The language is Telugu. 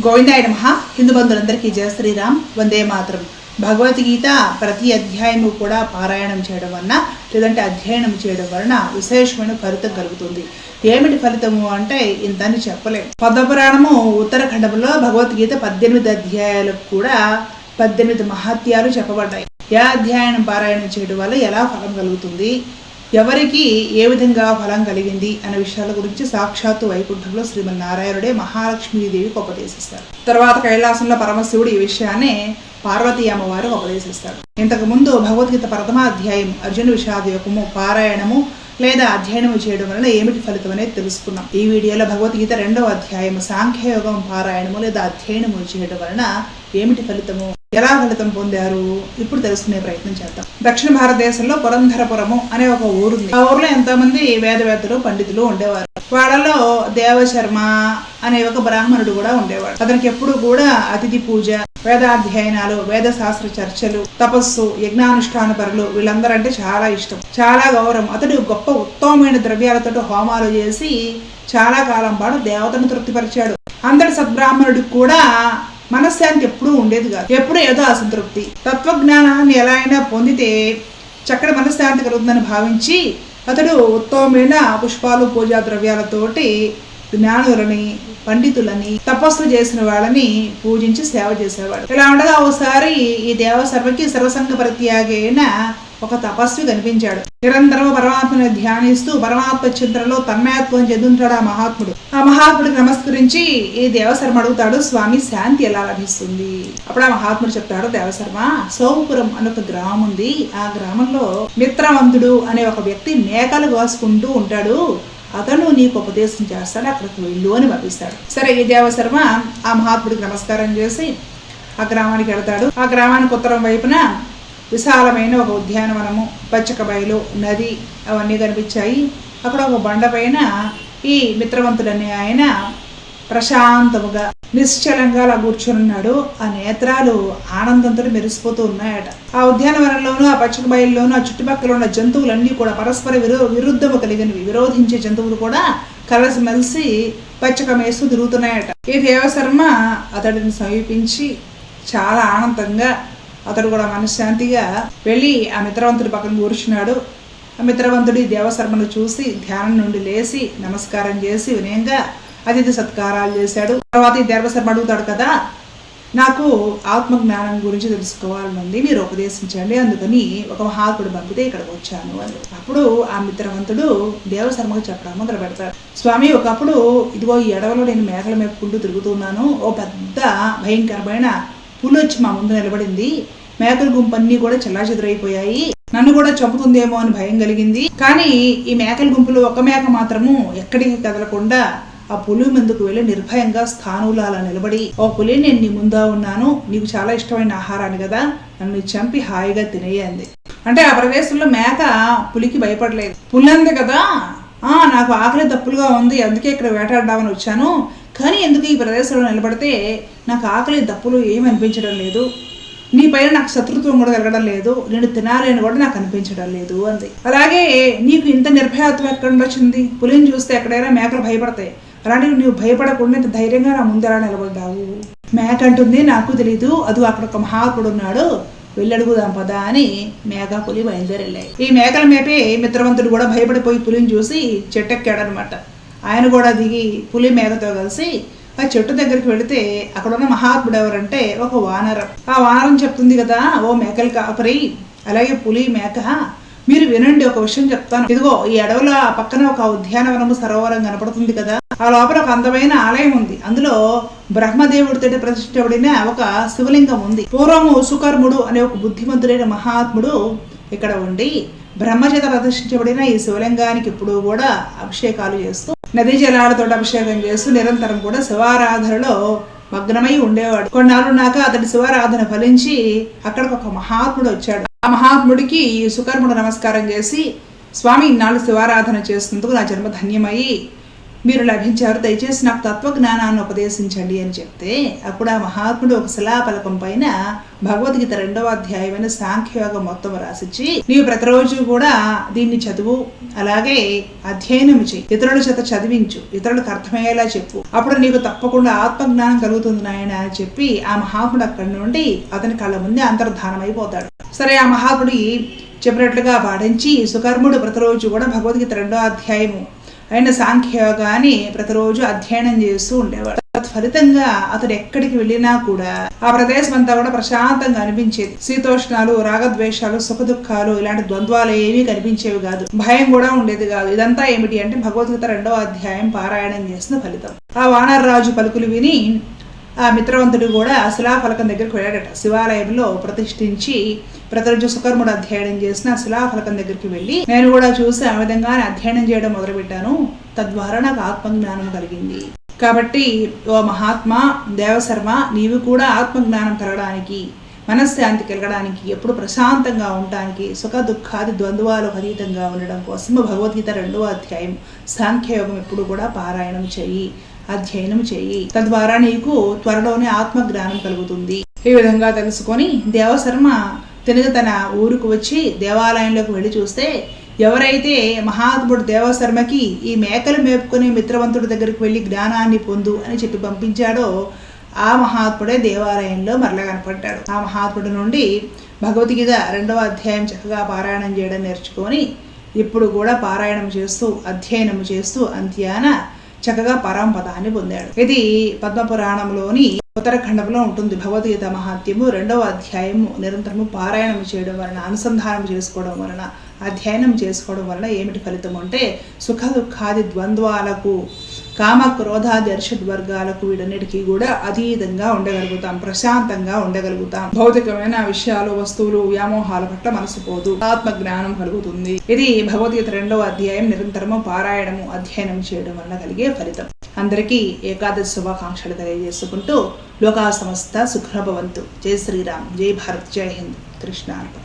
గోవిందాయ నమ. హిందూ బంధువులందరికీ జయ శ్రీరామ్. వందే మాతరం. భగవద్గీత ప్రతి అధ్యాయము కూడా పారాయణం చేయడం వలన లేదంటే అధ్యయనం చేయడం వలన విశేషమైన ఫలితం కలుగుతుంది. ఏమిటి ఫలితము అంటే ఇంతని చెప్పలేం. పద్మపురాణము ఉత్తరాఖండంలో భగవద్గీత పద్దెనిమిది అధ్యాయాలకు కూడా పద్దెనిమిది మహత్యాలు చెప్పబడ్డాయి. ఏ అధ్యాయనం పారాయణం చేయడం వల్ల ఎలా ఫలం కలుగుతుంది? ఎవరికి ఏ విధంగా ఫలం కలిగింది అనే విషయాల గురించి సాక్షాత్తు వైకుంఠంలో శ్రీమన్నారాయణుడే మహాలక్ష్మీదేవికి ఉపదేశిస్తారు. తర్వాత కైలాసంలో పరమశివుడు ఈ విషయాన్ని పార్వతీ అమ్మవారు ఉపదేశిస్తారు. ఇంతకు ముందు భగవద్గీత ప్రథమ అధ్యాయం అర్జున విషాద యోగము పారాయణము లేదా అధ్యయనము చేయడం వలన ఏమిటి ఫలితం అనేది తెలుసుకున్నాం. ఈ వీడియోలో భగవద్గీత రెండవ అధ్యాయం సాంఖ్యయోగం పారాయణము లేదా అధ్యయనము చేయడం వలన ఏమిటి ఫలితము? ఎలా ఫలితం పొందారు? ఇప్పుడు తెలుసుకునే ప్రయత్నం చేద్దాం. దక్షిణ భారతదేశంలో పురంధరపురము అనే ఒక ఊరుంది. ఆ ఊర్లో ఎంతో మంది వేదవేత్తలు పండితులు ఉండేవారు. వాళ్ళలో దేవశర్మ అనే ఒక బ్రాహ్మణుడు కూడా ఉండేవాడు. అతనికి ఎప్పుడు కూడా అతిథి పూజ వేదాధ్యయనాలు వేద శాస్త్ర చర్చలు తపస్సు యజ్ఞానుష్ఠాన పరులు వీళ్ళందరంటే చాలా ఇష్టం. చాలా గౌరవం. అతడు గొప్ప ఉత్తమమైన ద్రవ్యాలతో హోమాలు చేసి చాలా కాలం పాటు దేవతను తృప్తిపరిచాడు. అందరి సద్బ్రాహ్మణుడికి కూడా మనశ్శాంతి ఎప్పుడూ ఉండేది కాదు. ఎప్పుడూ ఏదో అసంతృప్తి. తత్వజ్ఞానాన్ని ఎలా అయినా పొందితే చక్కటి మనశ్శాంతి కలుగుతుందని భావించి అతడు ఉత్తమమైన పుష్పాలు పూజా ద్రవ్యాలతోటి జ్ఞానులని పండితులని తపస్సు చేసిన వాళ్ళని పూజించి సేవ చేసేవాడు. ఇలా ఉండగా ఒకసారి ఈ దేవసర్వకి సర్వసంగ ప్రత్యాగైన ఒక తపస్వి కనిపించాడు. నిరంతరం పరమాత్మని ధ్యానిస్తూ పరమాత్మ చింతనలో తన్మయత్వం చెందుంటాడు ఆ మహాత్ముడు. ఆ మహాత్ముడికి నమస్కరించి ఈ దేవశర్మ అడుగుతాడు స్వామి శాంతి ఎలా లభిస్తుంది? అప్పుడు ఆ మహాత్ముడు చెప్తాడు దేవశర్మ సోమపురం అని ఒక గ్రామం ఉంది. ఆ గ్రామంలో మిత్రవంతుడు అనే ఒక వ్యక్తి మేకలు కోసుకుంటూ ఉంటాడు. అతను నీకు ఉపదేశం చేస్తాడు అక్కడికి వెళ్ళు అని పంపిస్తాడు. సరే ఈ దేవశర్మ ఆ మహాత్ముడికి నమస్కారం చేసి ఆ గ్రామానికి వెళ్తాడు. ఆ గ్రామానికి ఉత్తరం వైపున విశాలమైన ఒక ఉద్యానవనము పచ్చక బయలు నది అవన్నీ కనిపించాయి. అక్కడ ఒక బండ పైన ఈ మిత్రవంతుడనే ఆయన ప్రశాంతముగా నిశ్చలంగా అలా కూర్చొనున్నాడు. ఆ నేత్రాలు ఆనందంతో మెరిసిపోతూ ఉన్నాయట. ఆ ఉద్యానవనంలోనూ ఆ పచ్చక బయల్లోనూ ఆ చుట్టుపక్కల ఉన్న జంతువులన్నీ కూడా పరస్పర విరో విరుద్ధము కలిగినవి. విరోధించే జంతువులు కూడా కలిసిమెలిసి పచ్చక మేస్తూ తిరుగుతున్నాయట. ఈ దేవశర్మ అతడిని సమీపించి చాలా ఆనందంగా అతడు కూడా మనశ్శాంతిగా వెళ్ళి ఆ మిత్రవంతుడి పక్కన కూర్చున్నాడు. ఆ మిత్రవంతుడి దేవశర్మను చూసి ధ్యానం నుండి లేచి నమస్కారం చేసి వినయంగా అతిథి సత్కారాలు చేశాడు. తర్వాత ఈ దేవశర్మ అడుగుతాడు కదా నాకు ఆత్మజ్ఞానం గురించి తెలుసుకోవాలనుంది మీరు ఉపదేశించండి అందుకని ఒక మహాత్ముడు పంపితే ఇక్కడికి వచ్చాను అని. అప్పుడు ఆ మిత్రవంతుడు దేవశర్మకు చెప్పడం మొదలు పెడతాడు. స్వామి ఒకప్పుడు ఇదిగో ఈ ఎడవలో నేను మేకలు మేపుకుంటూ తిరుగుతున్నాను ఓ పెద్ద భయంకరమైన పులి వచ్చి మా ముందు నిలబడింది. మేకల గుంపన్నీ కూడా చెల్లాచెదురైపోయాయి. నన్ను కూడా చంపుతుందేమో అని భయం కలిగింది. కానీ ఈ మేకల గుంపులో ఒక మేక మాత్రము ఎక్కడికి కదలకుండా ఆ పులి ముందుకు వెళ్ళి నిర్భయంగా స్థానులు అలా నిలబడి ఓ పులి నేను నీ ముందా ఉన్నాను. నీకు చాలా ఇష్టమైన ఆహారాన్ని కదా. నన్ను చంపి హాయిగా తినేయంది అంటే ఆ ప్రదేశంలో మేక పులికి భయపడలేదు. పులి అంది కదా. ఆ నాకు ఆకలి తప్పులుగా ఉంది. అందుకే ఇక్కడ వేటాడడామని వచ్చాను. కానీ ఎందుకు ఈ ప్రదేశంలో నిలబడితే నాకు ఆకలి దప్పులు ఏమి అనిపించడం లేదు. నీ పైన నాకు శత్రుత్వం కూడా కలగడం లేదు. నేను తినాలని కూడా నాకు అనిపించడం లేదు అంది. అలాగే నీకు ఇంత నిర్భయత్వం ఎక్కడ వచ్చింది? పులిని చూస్తే ఎక్కడైనా మేకలు భయపడతాయి. అలాంటి నువ్వు భయపడకుండా ఇంత ధైర్యంగా నా ముందర నిలబడ్డావు. మేక అంటుంది నాకు తెలీదు. అది అక్కడ ఒక మహాకుడు ఉన్నాడు. వెళ్ళడుగుదాం పదా అని మేక పులి బయలుదేరెళ్ళాయి. ఈ మేకల మేపే మిత్రవంతుడు కూడా భయపడిపోయి పులిని చూసి చెట్టెక్కాడనమాట. ఆయన కూడా దిగి పులి మేకతో కలిసి ఆ చెట్టు దగ్గరికి వెళితే అక్కడ ఉన్న మహాత్ముడు ఎవరంటే ఒక వానరం. ఆ వానరం చెప్తుంది కదా ఓ మేకలు కాపరి అలాగే పులి మేక మీరు వినండి ఒక విషయం చెప్తాను. ఇదిగో ఈ అడవిలో ఆ పక్కన ఒక ఉద్యానవనము సరోవరం కనపడుతుంది కదా. ఆ లోపల ఒక అందమైన ఆలయం ఉంది. అందులో బ్రహ్మదేవుడితో ప్రతిష్ఠించబడిన ఒక శివలింగం ఉంది. పూర్వము సుకర్ముడు అనే ఒక బుద్ధిమంతుడైన మహాత్ముడు ఇక్కడ ఉండి బ్రహ్మచేత ప్రదర్శించబడిన ఈ శివలింగానికి ఇప్పుడు కూడా అభిషేకాలు చేస్తూ నదీ జలాలతో అభిషేకం చేస్తూ నిరంతరం కూడా శివారాధనలో మగ్నమై ఉండేవాడు. కొన్నాళ్ళున్నాక అతడి శివారాధన ఫలించి అక్కడికి ఒక మహాత్ముడు వచ్చాడు. ఆ మహాత్ముడికి సుకర్ముడు నమస్కారం చేసి స్వామి ఇన్నాళ్ళు శివారాధన చేసినందుకు నా జన్మ ధన్యమయ్యి మీరు లభించారు దయచేసి నాకు తత్వజ్ఞానాన్ని ఉపదేశించండి అని చెప్తే అప్పుడు ఆ మహాత్ముడు ఒక శిలాఫలకం పైన భగవద్గీత రెండవ అధ్యాయమైన సాంఖ్యయోగం మొత్తం రాసిచ్చి నీవు ప్రతిరోజు కూడా దీన్ని చదువు అలాగే అధ్యయనం చేయి ఇతరుల చేత చదివించు ఇతరులకు అర్థమయ్యేలా చెప్పు. అప్పుడు నీకు తప్పకుండా ఆత్మజ్ఞానం కలుగుతుంది నాయన అని చెప్పి ఆ మహాత్ముడు అక్కడి నుండి అతని కళ్ళ ముందే అంతర్ధానం అయిపోతాడు సరే ఆ మహాత్ముడి చెప్పినట్లుగా పాటించి సుకర్ముడు ప్రతిరోజు కూడా భగవద్గీత రెండో అధ్యాయము అయిన సాంఖ్యయోగాన్ని ప్రతిరోజు అధ్యయనం చేస్తూ ఉండేవాడు. ఫలితంగా అతడు ఎక్కడికి వెళ్ళినా కూడా ఆ ప్రదేశం అంతా కూడా ప్రశాంతంగా అనిపించేది. శీతోష్ణాలు రాగద్వేషాలు సుఖ దుఃఖాలు ఇలాంటి ద్వంద్వాలు ఏమీ కనిపించేవి కాదు. భయం కూడా ఉండేది కాదు. ఇదంతా ఏమిటి అంటే భగవద్గీత రెండవ అధ్యాయం పారాయణం చేసిన ఫలితం. ఆ వానర్రాజు పలుకులు విని ఆ మిత్రవంతుడు కూడా శిలాఫలకం దగ్గరికి వెళ్ళాడట శివాలయంలో ప్రతిష్ఠించి ప్రతిరోజు సుకర్ముడు అధ్యయనం చేసిన శిలాఫలకం దగ్గరికి వెళ్ళి నేను కూడా చూసి ఆ విధంగానే అధ్యయనం చేయడం మొదలుపెట్టాను. తద్వారా నాకు ఆత్మజ్ఞానం కలిగింది. కాబట్టి ఓ మహాత్మా దేవశర్మ నీవు కూడా ఆత్మజ్ఞానం కలగడానికి మనశ్శాంతి కలగడానికి ఎప్పుడు ప్రశాంతంగా ఉండడానికి సుఖ దుఃఖాది ద్వంద్వాలు అతీతంగా ఉండడం కోసం భగవద్గీత రెండవ అధ్యాయం సాంఖ్యయోగం ఎప్పుడు కూడా పారాయణం చెయ్యి అధ్యయనం చేయి. తద్వారా నీకు త్వరలోనే ఆత్మజ్ఞానం కలుగుతుంది. ఈ విధంగా తెలుసుకొని దేవశర్మ తిరిగి తన ఊరుకు వచ్చి దేవాలయంలోకి వెళ్ళి చూస్తే ఎవరైతే మహాత్ముడు దేవశర్మకి ఈ మేకలు మేపుకునే మిత్రవంతుడి దగ్గరికి వెళ్ళి జ్ఞానాన్ని పొందు అని చెప్పి పంపించాడో ఆ మహాత్ముడే దేవాలయంలో మరలా కనపడ్డాడు. ఆ మహాత్ముడి నుండి భగవద్గీత రెండవ అధ్యాయం చక్కగా పారాయణం చేయడం నేర్చుకొని ఇప్పుడు కూడా పారాయణం చేస్తూ అధ్యయనం చేస్తూ అంత్యాన చక్కగా పరాంపదాన్ని పొందాడు. ఇది పద్మపురాణంలోని ఉత్తరాఖండంలో ఉంటుంది. భగవద్గీత మహాత్యము రెండవ అధ్యాయము నిరంతరము పారాయణం చేయడం వలన అనుసంధానం చేసుకోవడం వలన అధ్యయనం చేసుకోవడం వలన ఏమిటి ఫలితం అంటే సుఖ దుఃఖాది ద్వంద్వాలకు కామ క్రోధాది అర్షడ్ వర్గాలకు వీడన్నిటికీ కూడా అతీతంగా ఉండగలుగుతాం ప్రశాంతంగా ఉండగలుగుతాం. భౌతికమైన విషయాలు వస్తువులు వ్యామోహాల పట్ల మనసు పోదు ఆత్మ జ్ఞానం కలుగుతుంది. ఇది భగవద్గీత రెండవ అధ్యాయం నిరంతరము పారాయణము అధ్యయనం చేయడం వల్ల కలిగే ఫలితం. అందరికీ ఏకాదశి శుభాకాంక్షలు తెలియజేసుకుంటూ లోకా సమస్త సుఖభవంతు జై శ్రీరామ్ జై భారత్ జై హింద్. కృష్ణార్పణ.